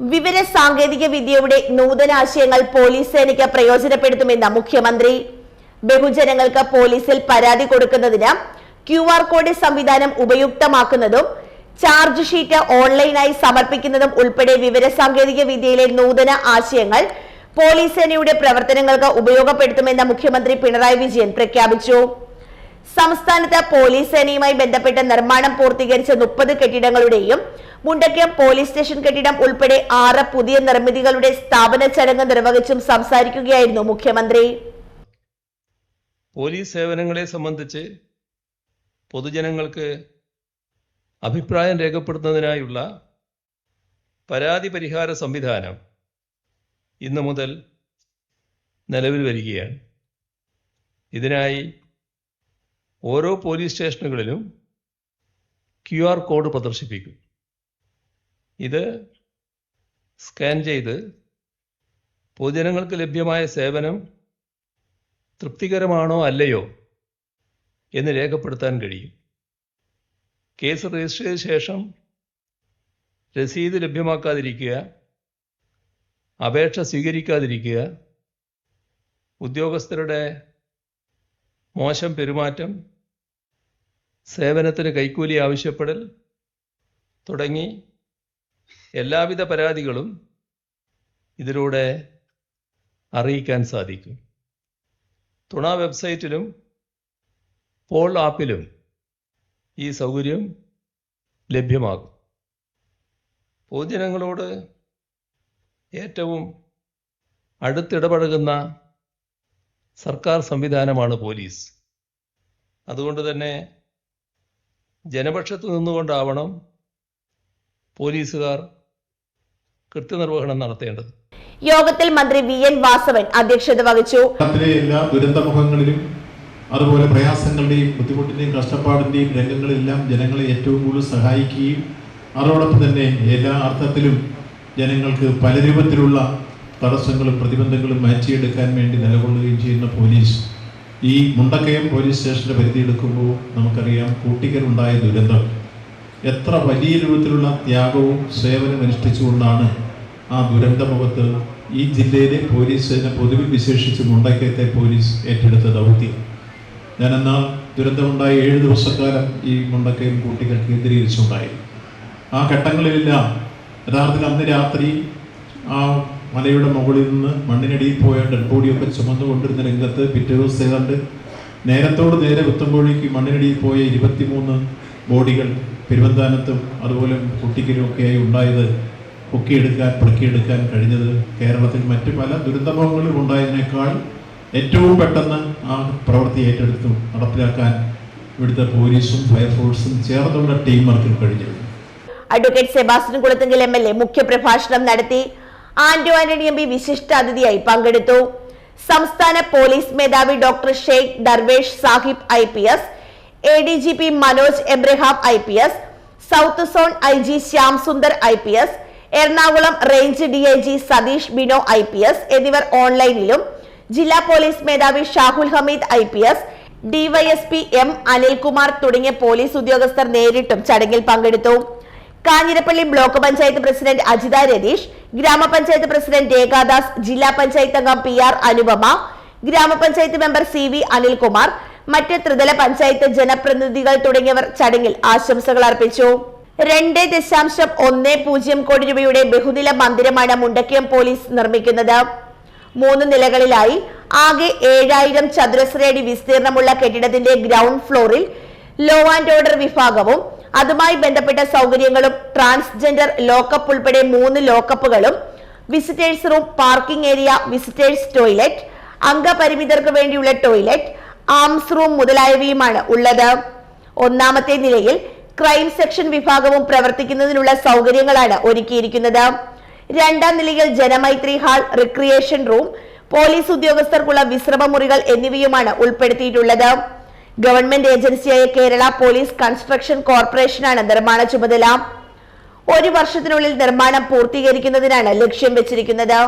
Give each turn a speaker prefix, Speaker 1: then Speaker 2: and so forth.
Speaker 1: വിവര സാങ്കേതിക വിദ്യയുടെ നൂതനാശയങ്ങൾ പോലീസ് സേനയ്ക്ക് പ്രയോജനപ്പെടുത്തുമെന്ന് മുഖ്യമന്ത്രി. ബഹുജനങ്ങൾക്ക് പോലീസിൽ പരാതി കൊടുക്കുന്നതിന് ക്യു ആർ കോഡ് സംവിധാനം ഉപയുക്തമാക്കുന്നതും ചാർജ് ഷീറ്റ് ഓൺലൈനായി സമർപ്പിക്കുന്നതും ഉൾപ്പെടെ വിവര സാങ്കേതിക വിദ്യയിലെ നൂതന ആശയങ്ങൾ പോലീസ് സേനയുടെ പ്രവർത്തനങ്ങൾക്ക് ഉപയോഗപ്പെടുത്തുമെന്ന് മുഖ്യമന്ത്രി പിണറായി വിജയൻ പ്രഖ്യാപിച്ചു. സംസ്ഥാനത്ത് പോലീസ് സേനയുമായി ബന്ധപ്പെട്ട് നിർമ്മാണം പൂർത്തീകരിച്ച മുപ്പത് കെട്ടിടങ്ങളുടെയും മുണ്ടക്കയം പോലീസ് സ്റ്റേഷൻ കെട്ടിടം ഉൾപ്പെടെ ആറ് പുതിയ നിർമ്മിതികളുടെ സ്ഥാപന ചടങ്ങ് നിർവഹിച്ചും സംസാരിക്കുകയായിരുന്നു മുഖ്യമന്ത്രി.
Speaker 2: പോലീസ് സേവനങ്ങളെ സംബന്ധിച്ച് പൊതുജനങ്ങൾക്ക് അഭിപ്രായം രേഖപ്പെടുത്തുന്നതിനായുള്ള പരാതി പരിഹാര സംവിധാനം ഇന്നു മുതൽ നിലവിൽ വരികയാണ്. ഇതിനായി ഓരോ പോലീസ് സ്റ്റേഷനുകളിലും ക്യു ആർ കോഡ് പ്രദർശിപ്പിക്കും. ഇത് സ്കാൻ ചെയ്ത് പൊതുജനങ്ങൾക്ക് ലഭ്യമായ സേവനം തൃപ്തികരമാണോ അല്ലയോ എന്ന് രേഖപ്പെടുത്താൻ കഴിയും. കേസ് രജിസ്റ്റർ ചെയ്ത ശേഷം രസീത് ലഭ്യമാക്കാതിരിക്കുക അപേക്ഷ സ്വീകരിക്കാതിരിക്കുക ഉദ്യോഗസ്ഥരുടെ മോശം പെരുമാറ്റം സേവനത്തിന് കൈക്കൂലി ആവശ്യപ്പെടൽ തുടങ്ങി എല്ലാവിധ പരാതികളും ഇതിലൂടെ അറിയിക്കാൻ സാധിക്കും. തുണ വെബ്സൈറ്റിലും പോൾ ആപ്പിലും ഈ സൗകര്യം ലഭ്യമാകും. പൊതുജനങ്ങളോട് ഏറ്റവും അടുത്തിടപഴകുന്ന സർക്കാർ സംവിധാനമാണ് പോലീസ്. അതുകൊണ്ട് തന്നെ ജനപക്ഷത്ത് നിന്നുകൊണ്ടാവണം പോലീസുകാർ കൃത്യനിർവഹണം നടത്തേണ്ടത്.
Speaker 1: യോഗത്തിൽ മന്ത്രി വി എൻ വാസവൻ അധ്യക്ഷത വഹിച്ചു.
Speaker 3: എല്ലാ ദുരന്തമുഖങ്ങളിലും അതുപോലെ പ്രയാസങ്ങളുടെയും ബുദ്ധിമുട്ടിന്റെയും കഷ്ടപ്പാടിന്റെയും രംഗങ്ങളിലെല്ലാം ജനങ്ങളെ ഏറ്റവും കൂടുതൽ സഹായിക്കുകയും അതോടൊപ്പം തന്നെ എല്ലാ അർത്ഥത്തിലും ജനങ്ങൾക്ക് പല രൂപത്തിലുള്ള തടസ്സങ്ങളും പ്രതിബന്ധങ്ങളും മാറ്റിയെടുക്കാൻ വേണ്ടി നിലകൊള്ളുകയും ചെയ്യുന്ന പോലീസ്. ഈ മുണ്ടക്കയം പോലീസ് സ്റ്റേഷന്റെ പരിധി എടുക്കുമ്പോൾ നമുക്കറിയാം കൂട്ടിക്കലുണ്ടായ ദുരന്തം. എത്ര വലിയ രൂപത്തിലുള്ള ത്യാഗവും സേവനം അനുഷ്ഠിച്ചുകൊണ്ടാണ് ആ ദുരന്തമുഖത്ത് ഈ ജില്ലയിലെ പോലീസ് സേന പൊതുവിൽ വിശേഷിച്ച് മുണ്ടക്കയത്തെ പോലീസ് ഏറ്റെടുത്ത ദൗത്യം. ഞാൻ എന്നാൽ ദുരന്തമുണ്ടായ ഏഴ് ദിവസക്കാലം ഈ മുണ്ടക്കയം കൂട്ടികൾ കേന്ദ്രീകരിച്ചുണ്ടായി. ആ ഘട്ടങ്ങളിലെല്ലാം യഥാർത്ഥത്തിൽ അന്ന് രാത്രി ആ മലയുടെ മുകളിൽ നിന്ന് മണ്ണിനടിയിൽ പോയ ഡെഡ് ബോഡിയൊക്കെ ചുമന്നുകൊണ്ടിരുന്ന രംഗത്ത് പിറ്റേ ദിവസം ഏതാണ്ട് നേരത്തോട് നേരെ എത്തുമ്പോഴേക്ക് മണ്ണിനടിയിൽ പോയ ഇരുപത്തിമൂന്ന് ബോഡികൾ പെരുവന്താനത്തും അതുപോലെ കുട്ടിക്കലും ഒക്കെയായി ഉണ്ടായത് പൊക്കിയെടുക്കാൻ പൊക്കിയെടുക്കാൻ കഴിഞ്ഞത് കേരളത്തിൽ മറ്റ് പല ദുരന്തമുഖങ്ങളും ഉണ്ടായതിനേക്കാൾ ഏറ്റവും പെട്ടെന്ന് ആ പ്രവൃത്തി ഏറ്റെടുത്തു നടപ്പിലാക്കാൻ ഇവിടുത്തെ പോലീസും ഫയർഫോഴ്സും ചേർന്നുള്ള ടീം വർക്കിൽ കഴിഞ്ഞത്
Speaker 1: advocate Sebastian Kulathunkal M L A മുഖ്യപ്രഭാഷണം നടത്തി ആന്റോ ആന്റണി എം പി വിശിഷ്ട അതിഥിയായി പങ്കെടുത്തു. സംസ്ഥാന പോലീസ് മേധാവി doctor Shaikh Darvesh Sahib I P S A D G P Manoj Abraham I P S south zone I G Shyam Sundar I P S Ernakulam range D I G Satheesh Bino I P S എന്നിവർ ഓൺലൈനിലും ജില്ലാ police മേധാവി Shahul Hameed I P S DYSP M Anilkumar തുടങ്ങിയ police ഉദ്യോഗസ്ഥർ നേരിട്ടും ചടങ്ങിൽ പങ്കെടുത്തു. Kanjirappally block panchayat president Ajitha Ratheesh ഗ്രാമപഞ്ചായത്ത് പ്രസിഡന്റ് രേഖാദാസ് ജില്ലാ പഞ്ചായത്ത് അംഗം പി ആർ അനുപമ ഗ്രാമപഞ്ചായത്ത് മെമ്പർ സി വി അനിൽകുമാർ മറ്റ് ത്രിതല പഞ്ചായത്ത് ജനപ്രതിനിധികൾ തുടങ്ങിയവർ ചടങ്ങിൽ ആശംസകൾ അർപ്പിച്ചു. രണ്ട് ദശാംശം ഒന്ന് പൂജ്യം കോടി രൂപയുടെ ബഹുനില മന്ദിരമാണ് മുണ്ടക്കയം പോലീസ് നിർമ്മിക്കുന്നത്. മൂന്ന് നിലകളിലായി ആകെ ഏഴായിരം ചതുരശ്രയടി വിസ്തീർണമുള്ള കെട്ടിടത്തിന്റെ ഗ്രൗണ്ട് ഫ്ലോറിൽ ലോ ആൻഡ് ഓർഡർ വിഭാഗവും അതുമായി ബന്ധപ്പെട്ട സൗകര്യങ്ങളും ട്രാൻസ്ജെൻഡർ ലോക്കപ്പ് ഉൾപ്പെടെ മൂന്ന് ലോക്കപ്പുകളും visitors room parking area visitors toilet അംഗപരിമിതർക്ക് വേണ്ടിയുള്ള ടോയ്ലറ്റ് ആംസ് റൂം മുതലായവയുമാണ് ഉള്ളത്. ഒന്നാമത്തെ നിലയിൽ ക്രൈം സെക്ഷൻ വിഭാഗവും പ്രവർത്തിക്കുന്നതിനുള്ള സൗകര്യങ്ങളാണ് ഒരുക്കിയിരിക്കുന്നത്. രണ്ടാം നിലയിൽ Janamaithri hall recreation room police ഉദ്യോഗസ്ഥർക്കുള്ള വിശ്രമമുറികൾ എന്നിവയുമാണ് ഉൾപ്പെടുത്തിയിട്ടുള്ളത്. ഗവൺമെന്റ് ഏജൻസിയായ കേരള പോലീസ് കൺസ്ട്രക്ഷൻ കോർപ്പറേഷനാണ് നിർമ്മാണ ചുമതല. ഒരു വർഷത്തിനുള്ളിൽ നിർമ്മാണം പൂർത്തീകരിക്കുന്നതിനാണ് ലക്ഷ്യം വെച്ചിരിക്കുന്നത്.